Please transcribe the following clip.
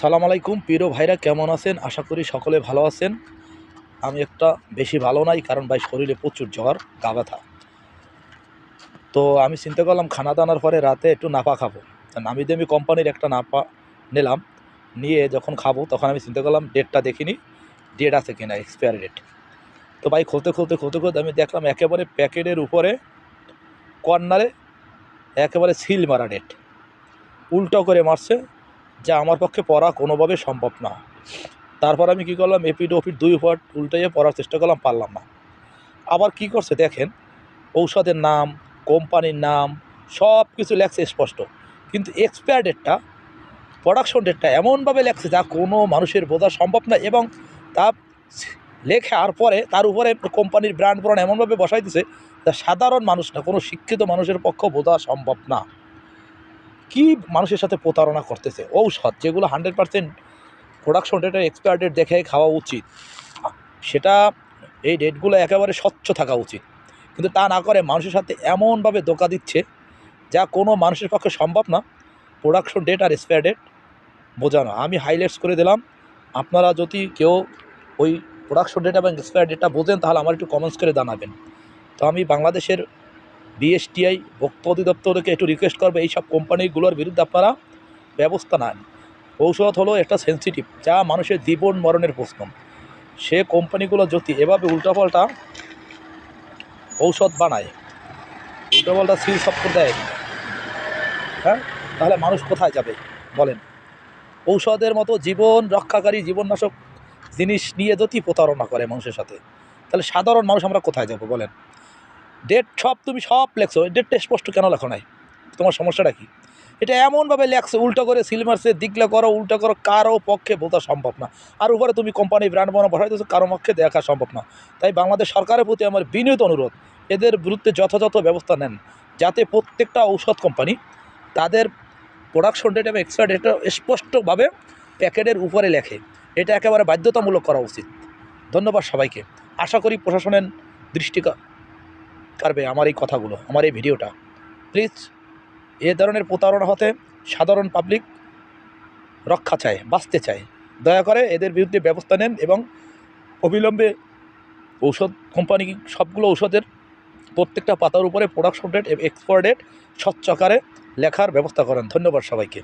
সালাম আলাইকুম। প্রিয় ভাইরা, কেমন আছেন? আশা করি সকলে ভালো আছেন। আমি একটা বেশি ভালো নাই, কারণ ভাই শরীরে প্রচুর জ্বর, গা ব্যথা। তো আমি চিন্তা করলাম, খানা দানার পরে রাতে একটু নাপা খাব। নামি দামি কোম্পানির একটা নাপা নিলাম, নিয়ে যখন খাব, তখন আমি চিন্তা করলাম, ডেটটা দেখিনি, ডেট আছে কিনা এক্সপায়ারি ডেট তো ভাই খুলতে খুলতে খুলতে খুলতে আমি দেখলাম, একেবারে প্যাকেটের উপরে, কর্নারে, একেবারে সিল মারা ডেট উল্টো করে মারছে যা আমার পক্ষে পড়া কোনোভাবে সম্ভব না। তারপর আমি কি করলাম, এপিড ওপিড দুই পার্ট উল্টাইয়ে পড়ার চেষ্টা করলাম, পারলাম না। আবার কি করছে দেখেন, ঔষধের নাম, কোম্পানির নাম সব কিছু লেখছে স্পষ্ট। কিন্তু এক্সপায়ার ডেটটা প্রোডাকশন ডেটটা এমনভাবে লেখছে যা কোনো মানুষের বোঝা সম্ভব না এবং তা লেখার পরে তার উপরে কোম্পানির ব্র্যান্ড ব্র্যান্ড এমনভাবে বসাই দিছে যা সাধারণ মানুষ না, কোনো শিক্ষিত মানুষের পক্ষে বোঝা সম্ভব না। কি মানুষের সাথে প্রতারণা করতেছে? ঔষধ, যেগুলো হান্ড্রেড পার্সেন্ট প্রোডাকশন ডেটের এক্সপায়ার ডেট দেখে খাওয়া উচিত। সেটা এই ডেটগুলো একেবারে স্বচ্ছ থাকা উচিত। কিন্তু তা না করে মানুষের সাথে এমনভাবে ধোকা দিচ্ছে, যা কোনো মানুষের পক্ষে সম্ভব না। প্রোডাকশন ডেট আর এক্সপায়ার ডেট বোঝানো। আমি হাইলাইটস করে দিলাম। আপনারা যদি কেউ ওই প্রোডাকশন ডেট এবং এক্সপায়ার ডেটটা বোঝেন, তাহলে আমার একটু কমেন্টস করে জানাবেন। তো আমি বাংলাদেশের বিএসটিআই ভোক্তা অধিদপ্তরকে একটু রিকোয়েস্ট করবে, এইসব কোম্পানিগুলোর বিরুদ্ধে আপনারা ব্যবস্থা নেন। ঔষধ হলো একটা সেন্সিটিভ যা মানুষের জীবন মরণের প্রশ্ন। সে কোম্পানিগুলো যদি এভাবে উল্টাপাল্টা ঔষধ বানায়, উল্টাপাল্টা সিল সপ্পর দেয় হ্যাঁ? তাহলে মানুষ কোথায় যাবে, বলেন? ঔষধের মতো জীবন রক্ষাকারী জীবননাশক জিনিস নিয়ে যদি প্রতারণা করে মানুষের সাথে, তাহলে সাধারণ মানুষ আমরা কোথায় যাব, বলেন? ডেট সব তুমি সব লেখছো ডেটটা স্পষ্ট কেন লেখো নাই? তোমার সমস্যাটা কি? এটা এমনভাবে লেখছে, উল্টো করে সিল মারছে দিকলা করো, উল্টো করো, কারও পক্ষে বোঝা সম্ভব না। আর উপরে তুমি কোম্পানি ব্র্যান্ড বানা বসাই দিচ্ছ কারও পক্ষে দেখা সম্ভব না। তাই বাংলাদেশ সরকারের প্রতি আমার বিনীত অনুরোধ, এদের বিরুদ্ধে যথাযথ ব্যবস্থা নেন, যাতে প্রত্যেকটা ঔষধ কোম্পানি তাদের প্রোডাকশন ডেট এবং এক্সপায়ার ডেটটা স্পষ্টভাবে প্যাকেটের উপরে লেখে। এটা একেবারে বাধ্যতামূলক করা উচিত। ধন্যবাদ সবাইকে। আশা করি প্রশাসনের দৃষ্টি কারবে আমার এই কথাগুলো, আমার এই ভিডিওটা। প্লিজ এ ধরনের প্রতারণা হতে সাধারণ পাবলিক রক্ষা চায়, বাঁচতে চায়। দয়া করে এদের বিরুদ্ধে ব্যবস্থা নেন এবং অবিলম্বে ঔষধ কোম্পানি সবগুলো ঔষধের প্রত্যেকটা পাতার উপরে প্রোডাকশন ডেট এক্সপায়ার ডেট স্বচ্ছ আকারে লেখার ব্যবস্থা করেন। ধন্যবাদ সবাইকে।